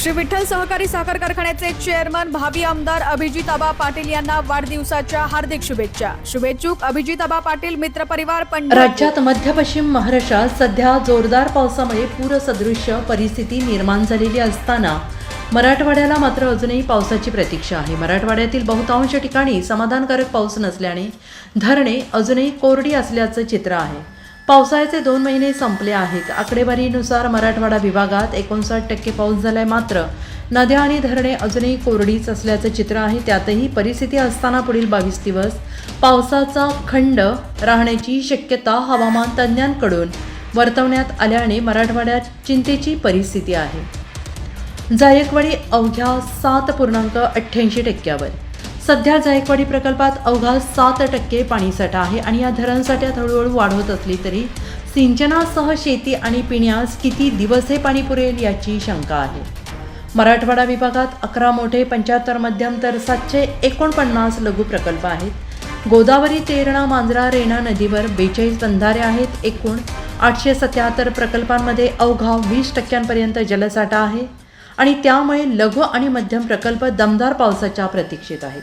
श्री विठ्ठल सहकारी साखर कारखान्याचे चेअरमन भावी आमदार अभिजित आबा पाटील यांना वाढदिवसाच्या हार्दिक शुभेच्छा. शुभेच्छुक अभिजित आबा पाटील मित्रपरिवार पण राज्यात मध्य पश्चिम महाराष्ट्रात सध्या जोरदार पावसामुळे पूरसदृश्य परिस्थिती निर्माण झालेली असताना मराठवाड्याला मात्र अजूनही पावसाची प्रतीक्षा आहे. मराठवाड्यातील बहुतांश ठिकाणी समाधानकारक पाऊस नसल्याने धरणे अजूनही कोरडी असल्याचं चित्र आहे. पावसाळ्याचे दोन महिने संपले आहेत. आकडेवारीनुसार मराठवाडा विभागात एकोणसाठ टक्के पाऊस झालाय मात्र नद्या आणि धरणे अजूनही कोरडीच असल्याचं चित्र आहे. त्यातही परिस्थिती असताना पुढील बावीस दिवस पावसाचा खंड राहण्याची शक्यता हवामान तज्ज्ञांकडून वर्तवण्यात आल्याने मराठवाड्यात चिंतेची परिस्थिती आहे. जायकवाडी अवघ्या सात पूर्णांक अठ्ठ्याऐंशी टक्क्यावर सध्या जायकवाडी प्रकल्पात अवघा सात टक्के पाणीसाठा आहे आणि या धरणसाठ्यात हळूहळू वाढ होत असली तरी सिंचनासह शेती आणि पिण्यास किती दिवस हे पाणी पुरेल याची शंका आहे. मराठवाडा विभागात अकरा मोठे पंच्याहत्तर मध्यम तर सातशे एकोणपन्नास लघु प्रकल्प आहेत. गोदावरी तेरणा मांजरा रेणा नदीवर बेचाळीस बंधारे आहेत. एकूण आठशे सत्याहत्तर प्रकल्पांमध्ये अवघा वीस टक्क्यांपर्यंत जलसाठा आहे आणि त्यामुळे लघु आणि मध्यम प्रकल्प दमदार पावसाच्या प्रतीक्षेत आहेत.